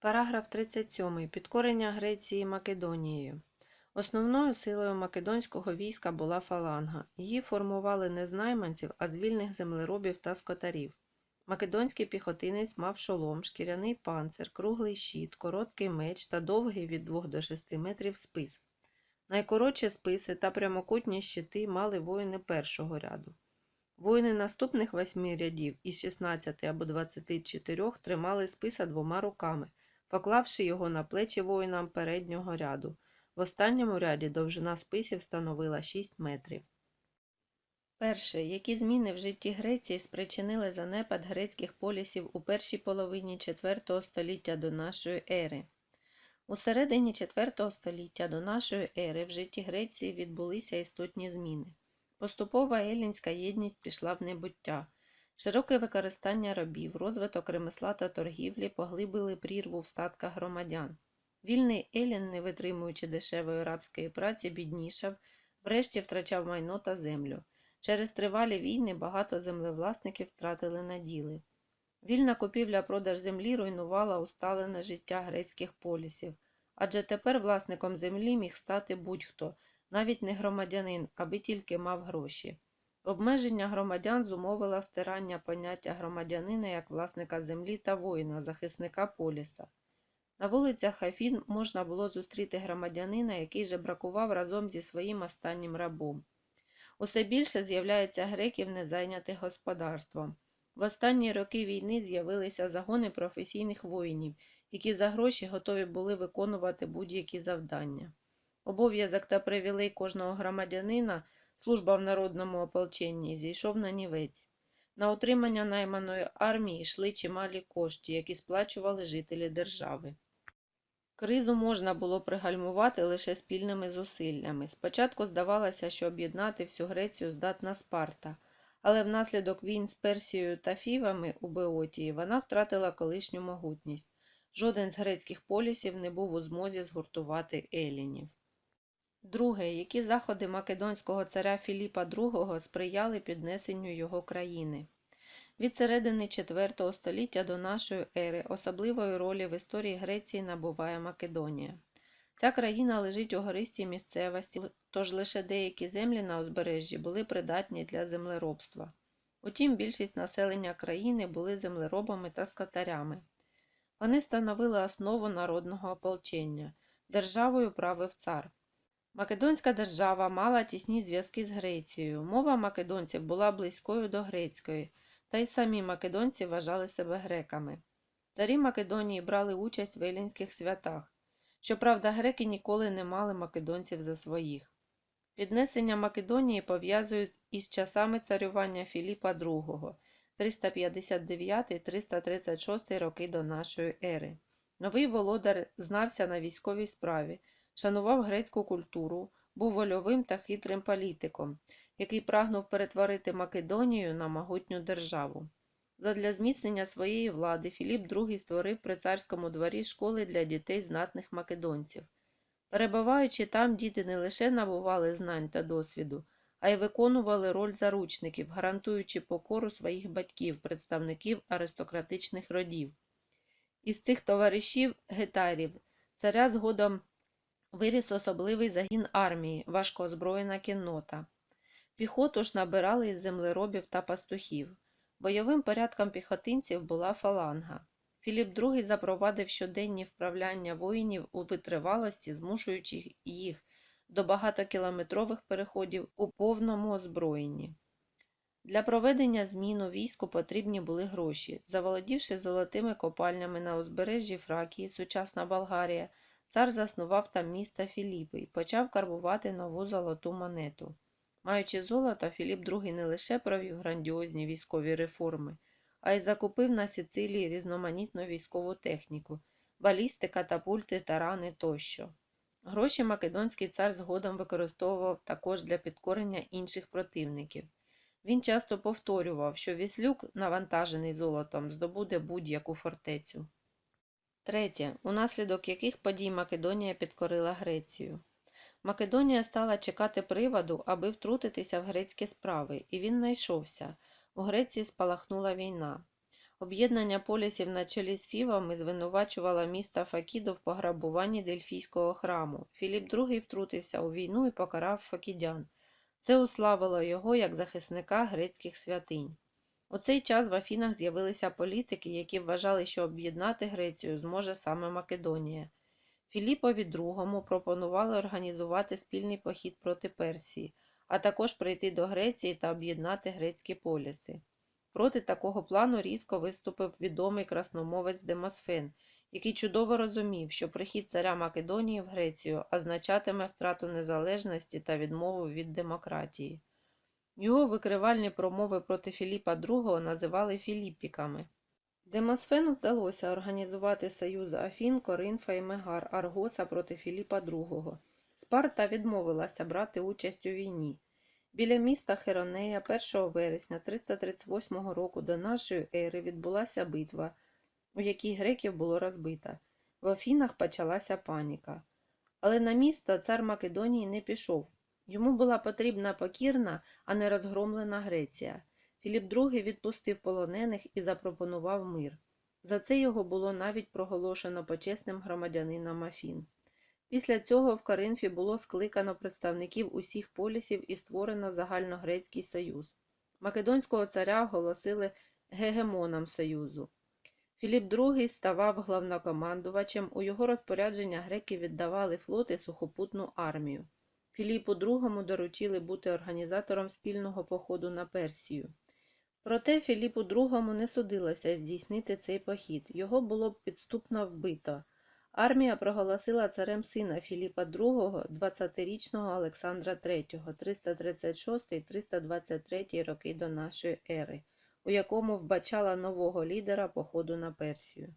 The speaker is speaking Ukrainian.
Параграф 37. Підкорення Греції Македонією. Основною силою македонського війська була фаланга. Її формували не з найманців, а з вільних землеробів та скотарів. Македонський піхотинець мав шолом, шкіряний панцир, круглий щит, короткий меч та довгий від 2 до 6 метрів спис. Найкоротші списи та прямокутні щити мали воїни першого ряду. Воїни наступних восьми рядів із 16 або 24 тримали списа двома руками, поклавши його на плечі воїнам переднього ряду. В останньому ряді довжина списів становила 6 метрів. Перше. Які зміни в житті Греції спричинили занепад грецьких полісів у першій половині IV століття до нашої ери? У середині IV століття до нашої ери в житті Греції відбулися істотні зміни. Поступова елінська єдність пішла в небуття. Широке використання рабів, розвиток ремесла та торгівлі поглибили прірву в статках громадян. Вільний Елін, не витримуючи дешевої рабської праці, біднішав, врешті втрачав майно та землю. Через тривалі війни багато землевласників втратили наділи. Вільна купівля-продаж землі руйнувала усталене життя грецьких полісів, адже тепер власником землі міг стати будь-хто, навіть не громадянин, аби тільки мав гроші. Обмеження громадян зумовило стирання поняття громадянина як власника землі та воїна, захисника поліса. На вулицях Афін можна було зустріти громадянина, який жебракував разом зі своїм останнім рабом. Усе більше з'являється греків, не зайнятих господарством. В останні роки війни з'явилися загони професійних воїнів, які за гроші готові були виконувати будь-які завдання. Обов'язок та привілей кожного громадянина, служба в народному ополченні, зійшов на нівець. На утримання найманої армії йшли чималі кошти, які сплачували жителі держави. Кризу можна було пригальмувати лише спільними зусиллями. Спочатку здавалося, що об'єднати всю Грецію здатна Спарта, але внаслідок війн з Персією та Фівами у Беотії вона втратила колишню могутність. Жоден з грецьких полісів не був у змозі згуртувати елінів. Друге, які заходи македонського царя Філіпа II сприяли піднесенню його країни. Від середини IV століття до нашої ери особливої ролі в історії Греції набуває Македонія. Ця країна лежить у гористій місцевості, тож лише деякі землі на узбережжі були придатні для землеробства. Утім, більшість населення країни були землеробами та скотарями. Вони становили основу народного ополчення. Державою правив цар. Македонська держава мала тісні зв'язки з Грецією. Мова македонців була близькою до грецької, та й самі македонці вважали себе греками. Царі Македонії брали участь в елінських святах. Щоправда, греки ніколи не мали македонців за своїх. Піднесення Македонії пов'язують із часами царювання Філіпа II 359-336 роки до нашої ери. Новий володар знався на військовій справі, шанував грецьку культуру, був вольовим та хитрим політиком, який прагнув перетворити Македонію на могутню державу. Задля зміцнення своєї влади Філіп II створив при царському дворі школи для дітей знатних македонців. Перебуваючи там, діти не лише набували знань та досвіду, а й виконували роль заручників, гарантуючи покору своїх батьків, представників аристократичних родів. Із цих товаришів гетарів царя згодом виріс особливий загін армії, важкоозброєна кіннота. Піхоту ж набирали із землеробів та пастухів. Бойовим порядком піхотинців була фаланга. Філіп II запровадив щоденні вправляння воїнів у витривалості, змушуючи їх до багатокілометрових переходів у повному озброєнні. Для проведення змін у війську потрібні були гроші. Заволодівши золотими копальнями на узбережжі Фракії, сучасна Болгарія, цар заснував там місто Філіпи і почав карбувати нову золоту монету. Маючи золото, Філіп II не лише провів грандіозні військові реформи, а й закупив на Сицилії різноманітну військову техніку, балісти, катапульти, тарани тощо. Гроші македонський цар згодом використовував також для підкорення інших противників. Він часто повторював, що Віслюк, навантажений золотом, здобуде будь-яку фортецю. Третє. Унаслідок яких подій Македонія підкорила Грецію. Македонія стала чекати приводу, аби втрутитися в грецькі справи, і він знайшовся. У Греції спалахнула війна. Об'єднання полісів на чолі з Фівами звинувачувало міста Факіду в пограбуванні Дельфійського храму. Філіп II втрутився у війну і покарав факідян. Це уславило його як захисника грецьких святинь. У цей час в Афінах з'явилися політики, які вважали, що об'єднати Грецію зможе саме Македонія. Філіпові II пропонували організувати спільний похід проти Персії, а також прийти до Греції та об'єднати грецькі поліси. Проти такого плану різко виступив відомий красномовець Демосфен, який чудово розумів, що прихід царя Македонії в Грецію означатиме втрату незалежності та відмову від демократії. Його викривальні промови проти Філіпа II називали філіппіками. Демосфену вдалося організувати союз Афін, Коринфа і Мегар Аргоса проти Філіпа II. Спарта відмовилася брати участь у війні. Біля міста Херонея 1 вересня 338 року до нашої ери відбулася битва, у якій греків було розбито. В Афінах почалася паніка. Але на місто цар Македонії не пішов. Йому була потрібна покірна, а не розгромлена Греція. Філіп II відпустив полонених і запропонував мир. За це його було навіть проголошено почесним громадянином Афін. Після цього в Коринфі було скликано представників усіх полісів і створено загальногрецький союз. Македонського царя оголосили гегемоном союзу. Філіп II ставав главнокомандувачем, у його розпорядження греки віддавали флот і сухопутну армію. Філіпу II доручили бути організатором спільного походу на Персію. Проте Філіпу II не судилося здійснити цей похід, його було підступно вбито. Армія проголосила царем сина Філіпа II, 20-річного Олександра III, 336-323 роки до нашої ери, у якому вбачала нового лідера походу на Персію.